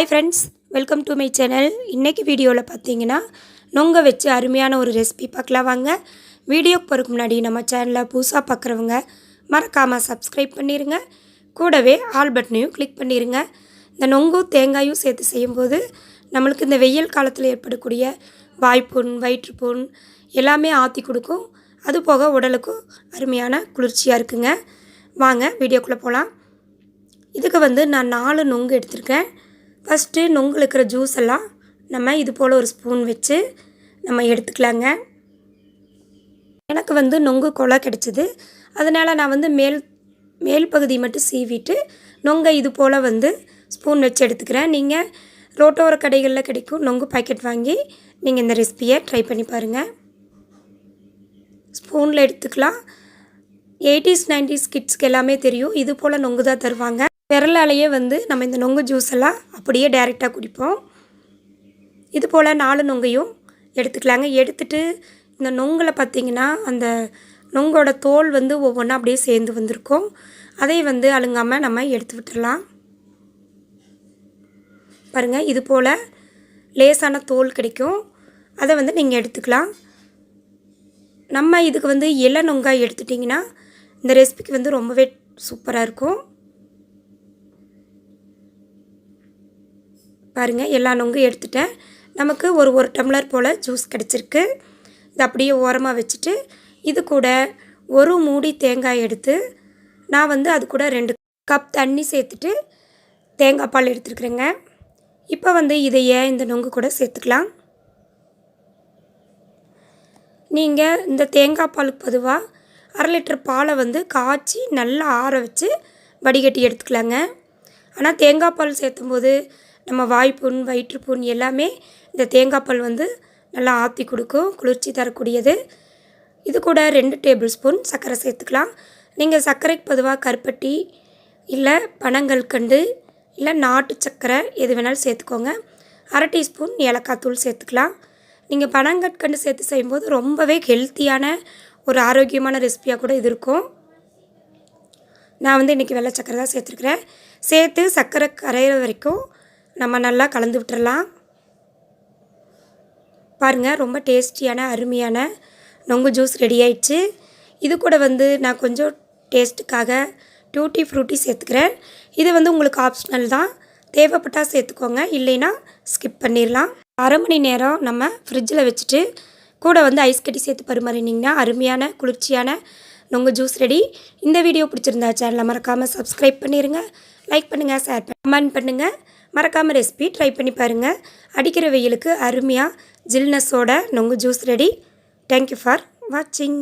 Hi friends welcome to my channel இன்றைக்கி வீடியோவில் பார்த்தீங்கன்னா நொங்க வச்சு அருமையான ஒரு ரெசிபி பார்க்கலாம் வாங்க. வீடியோக்கு போகிறதுக்கு முன்னாடி நம்ம சேனலை புதுசாக பார்க்குறவங்க மறக்காமல் சப்ஸ்கிரைப் பண்ணிடுங்க கூடவே ஆல் பட்டனையும் கிளிக் பண்ணிடுங்க இந்த நொங்கும் தேங்காயும் சேர்த்து செய்யும்போது நம்மளுக்கு இந்த வெயில் காலத்தில் ஏற்படக்கூடிய வாய்ப்புண் வயிற்றுப்புண் எல்லாமே ஆற்றி கொடுக்கும். அது போக உடலுக்கும் அருமையான குளிர்ச்சியாக இருக்குங்க. வாங்க வீடியோக்குள்ளே போகலாம் இதுக்கு வந்து நான் நாலு நொங்கு எடுத்திருக்கேன். ஃபஸ்ட்டு நொங்கில் இருக்கிற ஜூஸ் எல்லாம் நம்ம இது போல் ஒரு ஸ்பூன் வச்சு நம்ம எடுத்துக்கலாங்க. எனக்கு வந்து நொங்கு கொலை கிடச்சிது. அதனால் நான் வந்து மேல் மேல் பகுதி மட்டும் சீவிட்டு நொங்கை இது போல் வந்து ஸ்பூன் வச்சு எடுத்துக்கிறேன். நீங்கள் ரோட்டோர கடைகளில் கிடைக்கும் நொங்கு பாக்கெட் வாங்கி நீங்கள் இந்த ரெசிபியை ட்ரை பண்ணி பாருங்கள் ஸ்பூனில் எடுத்துக்கலாம். எயிட்டிஸ் நைன்டிஸ் கிட்ஸ்க்கு எல்லாமே தெரியும். இது போல் நொங்கு தான் தருவாங்க. விரலாலேயே வந்து நம்ம இந்த நொங்கு ஜூஸ் எல்லாம் அப்படியே டைரெக்டாக குடிப்போம். இது போல் நாலு நொங்கையும் எடுத்துக்கலாங்க. எடுத்துட்டு இந்த நொங்கில் பார்த்திங்கன்னா அந்த நொங்கோட தோல் வந்து ஒவ்வொன்றா அப்படியே சேர்ந்து வந்திருக்கும். அதை வந்து அழுங்காமல் நம்ம எடுத்து விட்டுடலாம் பாருங்கள் இது போல் லேசான தோல் கிடைக்கும். அதை வந்து நீங்கள் எடுத்துக்கலாம். நம்ம இதுக்கு வந்து இலை நொங்காய் எடுத்துட்டிங்கன்னா இந்த ரெசிபிக்கு வந்து ரொம்பவே சூப்பராக இருக்கும். பாருங்கள் எல்லா நொங்கும் எடுத்துட்டேன். நமக்கு ஒரு ஒரு டம்ளர் போல் ஜூஸ் கிடச்சிருக்கு. இது அப்படியே ஓரமாக வச்சுட்டு இது கூட ஒரு மூடி தேங்காய் எடுத்து நான் வந்து அது கூட ரெண்டு கப் தண்ணி சேர்த்துட்டு தேங்காய் பால் எடுத்துருக்குறேங்க. இப்போ வந்து இதையே இந்த நொங்கு கூட சேர்த்துக்கலாம். நீங்கள் இந்த தேங்காய் பாலுக்கு பொதுவாக அரை லிட்டர் பாலை வந்து காய்ச்சி நல்லா ஆற வச்சு வடிகட்டி எடுத்துக்கலாங்க. ஆனால் தேங்காய் பால் சேர்த்தும் போது நம்ம வாய்ப்புண் வயிற்றுப்புண் எல்லாமே இந்த தேங்காய் பால் வந்து நல்லா ஆற்றி கொடுக்கும் குளிர்ச்சி தரக்கூடியது. இது கூட ரெண்டு டேபிள் ஸ்பூன் சர்க்கரை சேர்த்துக்கலாம். நீங்கள் சர்க்கரைக்கு பொதுவாக கருப்பட்டி இல்லை பனங்கல்கண்டு இல்லை நாட்டு சர்க்கரை எது வேணாலும் சேர்த்துக்கோங்க. அரை டீஸ்பூன் ஏலக்காய் தூள் சேர்த்துக்கலாம். நீங்கள் பனங்கற்கண்டு சேர்த்து செய்யும்போது ரொம்பவே ஹெல்த்தியான ஒரு ஆரோக்கியமான ரெசிபியாக கூட இது இருக்கும். நான் வந்து இன்றைக்கி வெள்ளை சர்க்கரை தான் சேர்த்துருக்குறேன். சேர்த்து சர்க்கரை கரையிற வரைக்கும் நம்ம நல்லா கலந்து விட்டுறலாம். பாருங்கள் ரொம்ப டேஸ்டியான அருமையான நொங்கு ஜூஸ் ரெடி ஆயிடுச்சு. இது கூட வந்து நான் கொஞ்சம் டேஸ்ட்டுக்காக டூட்டி ஃப்ரூட்டி சேர்த்துக்கிறேன். இது வந்து உங்களுக்கு ஆப்ஷனல் தான். தேவைப்பட்டால் சேர்த்துக்கோங்க. இல்லைன்னா ஸ்கிப் பண்ணிடலாம். அரை மணி நேரம் நம்ம ஃப்ரிட்ஜில் வச்சுட்டு கூட வந்து ஐஸ் கட்டி சேர்த்து பரிமாறினீங்கன்னா அருமையான குளிர்ச்சியான நொங்கு ஜூஸ் ரெடி. இந்த வீடியோ பிடிச்சிருந்தா சேனலை மறக்காமல் சப்ஸ்கிரைப் பண்ணிடுங்க லைக் பண்ணுங்கள் ஷேர் பண்ண கமெண்ட் பண்ணுங்கள் மறக்காமல் ரெசிபி ட்ரை பண்ணி பாருங்கள் அடிக்கிற வெயிலுக்கு அருமையாக ஜில்னஸோட நொங்கு ஜூஸ் ரெடி தேங்க்யூ ஃபார் வாட்சிங்